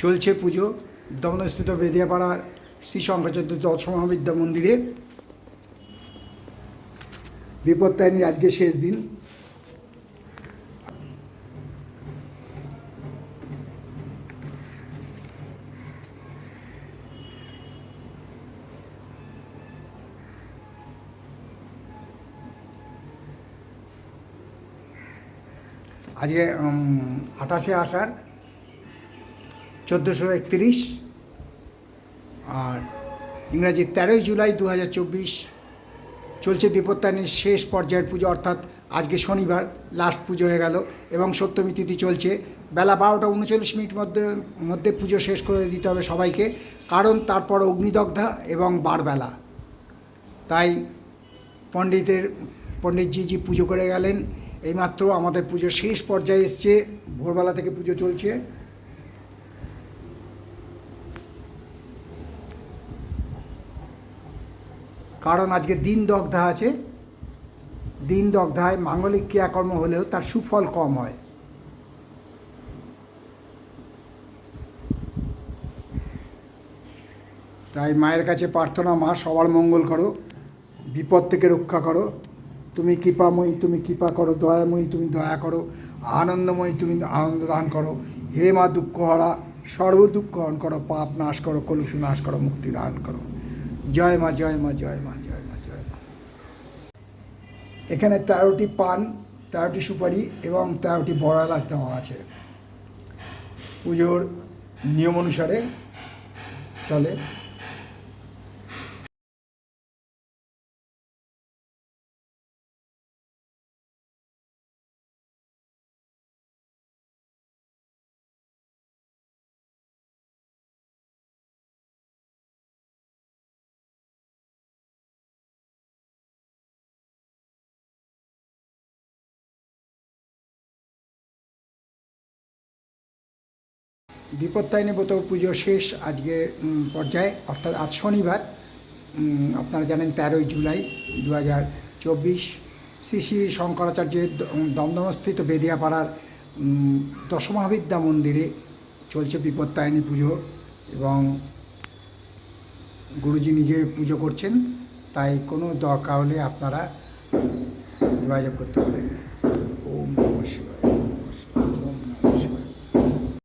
চলছে পুজো। দমনস্থিত বেদিয়াপাড়ার শ্রী শঙ্করাচার্য দর্শন মহাবিদ্যা মন্দিরে বিপত্তায়নীর আজকে শেষ দিন। আজকে আঠাশে আষাঢ় চোদ্দোশো একত্রিশ আর ইংরাজি তেরোই জুলাই দু হাজার চব্বিশ চলছে বিপত্তায়নের শেষ পর্যায়ের পুজো, অর্থাৎ আজকে শনিবার লাস্ট পুজো হয়ে গেল এবং সপ্তমী তিথি চলছে। বেলা বারোটা উনচল্লিশ মিনিট মধ্যে মধ্যে পুজো শেষ করে দিতে হবে সবাইকে, কারণ তারপর অগ্নিদগ্ধা এবং বারবেলা। তাই পণ্ডিতের পণ্ডিতজি জি পুজো করে গেলেন। এইমাত্র আমাদের পুজো শেষ পর্যায়ে এসছে, ভোরবেলা থেকে পুজো চলছে। কারণ আজকে দিন দগ্ধা আছে। দিন দগ্ধায় মাঙ্গলিক ক্রিয়াকর্ম হলেও তার সুফল কম হয়। তাই মায়ের কাছে প্রার্থনা, মা সবার মঙ্গল করো, বিপদ থেকে রক্ষা করো। তুমি কৃপাময়ী, তুমি কৃপা করো, দয়াময়ী, তুমি দয়া করো, আনন্দময়ী, তুমি আনন্দ দান করো। হে মা দুঃখহরা সর্ব দুঃখ হরণ করো, পাপ নাশ করো, কলুষ নাশ করো, মুক্তি দান করো। জয় মা জয় মা জয় মা জয় মা জয় মা। এখানে তেরোটি পান, তেরোটি সুপারি এবং তেরোটি বড় এলাচ দেওয়া আছে। পুজোর নিয়ম অনুসারে চলে। বিপত্তায়নী ব্রত পুজো শেষ আজকে পর্যায়ে, অর্থাৎ আজ শনিবার আপনারা জানেন তেরোই জুলাই দু হাজার চব্বিশ, শ্রী শ্রী শঙ্করাচার্যের দমদমস্থিত বেদিয়াপাড়ার দশমহাবিদ্যা মন্দিরে চলছে বিপত্তায়নী পুজো এবং গুরুজি নিজে পুজো করছেন, তাই কোনো দরকার হলে আপনারা যোগাযোগ করতে পারেন।